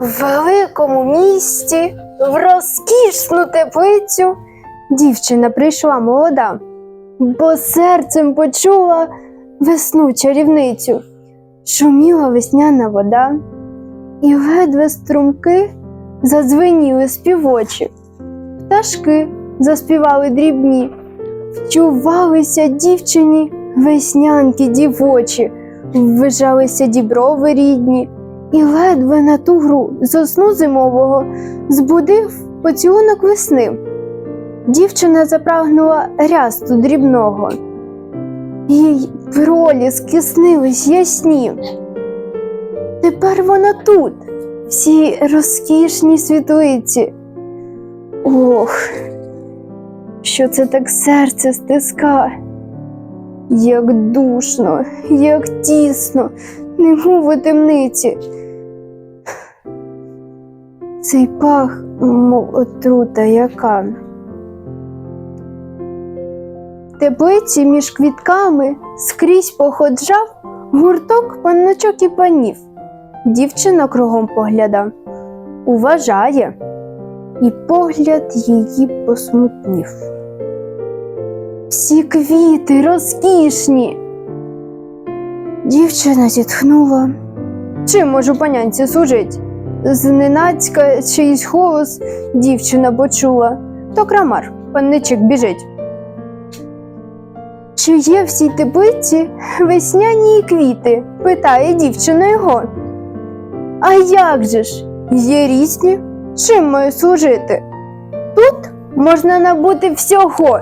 В великому місті, в розкішну теплицю, дівчина прийшла молода, бо серцем почула весну чарівницю. Шуміла весняна вода, і ледве струмки задзвеніли співочі. Пташки заспівали дрібні, вчувалися дівчині веснянки дівочі, ввижалися діброви рідні, і ледве на ту гру з сну зимового збудив поцілунок весни. Дівчина запрагнула рясту дрібного, їй проліски снились ясні. Тепер вона тут, в цій розкішній світлиці. Ох, що це так серце стиска, як душно, як тісно, немов у темниці. Цей пах, мов отрута яка. Теплиці між квітками скрізь походжав гурток панночок і панів. Дівчина кругом погляда, уважає, і погляд її посмутнів. Всі квіти розкішні. Дівчина зітхнула. Чим можу панянці служить? Зненацька чийсь голос дівчина почула. То крамар, панничик біжить. Чи є в цій теплиці весняні квіти? питає дівчина його. А як же ж? Є різні? Чим маю служити? Тут можна набути всього.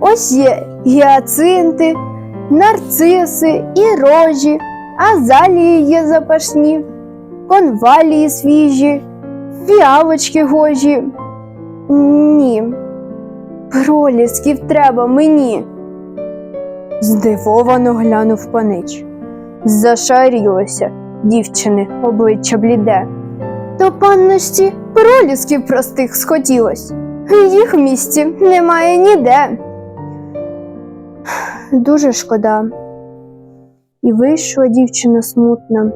Ось є гіацинти, нарциси і рожі, азалії є запашні, конвалії свіжі, фіалочки гожі. Ні, пролісків треба мені. Здивовано глянув панич. Зашарілося дівчини обличчя бліде. То панночці пролісків простих схотілось. Їх в місті немає ніде. Дуже шкода. І вийшла дівчина смутна.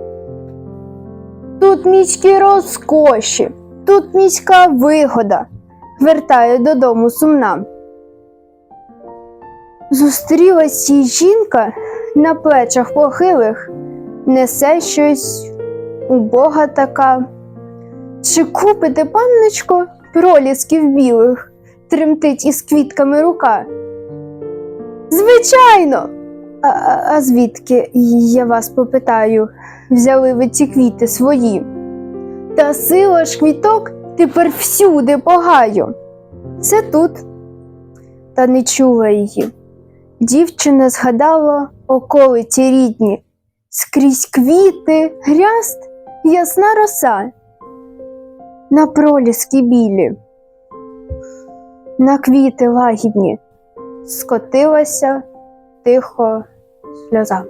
Тут міські розкоші, тут міська вигода. Вертає додому сумна. Зустрілась їй жінка на плечах похилих, несе щось убога така. Чи купите, панночко, пролісків білих, тремтить із квітками рука? Звичайно. А, звідки, я вас попитаю, взяли ви ці квіти свої? Та сила ж квіток тепер всюди погаю. Це тут. Та не чула її. Дівчина згадала околиці рідні, скрізь квіти, гряст, ясна роса, на проліски білі, на квіти лагідні, скотилася тихо 刘总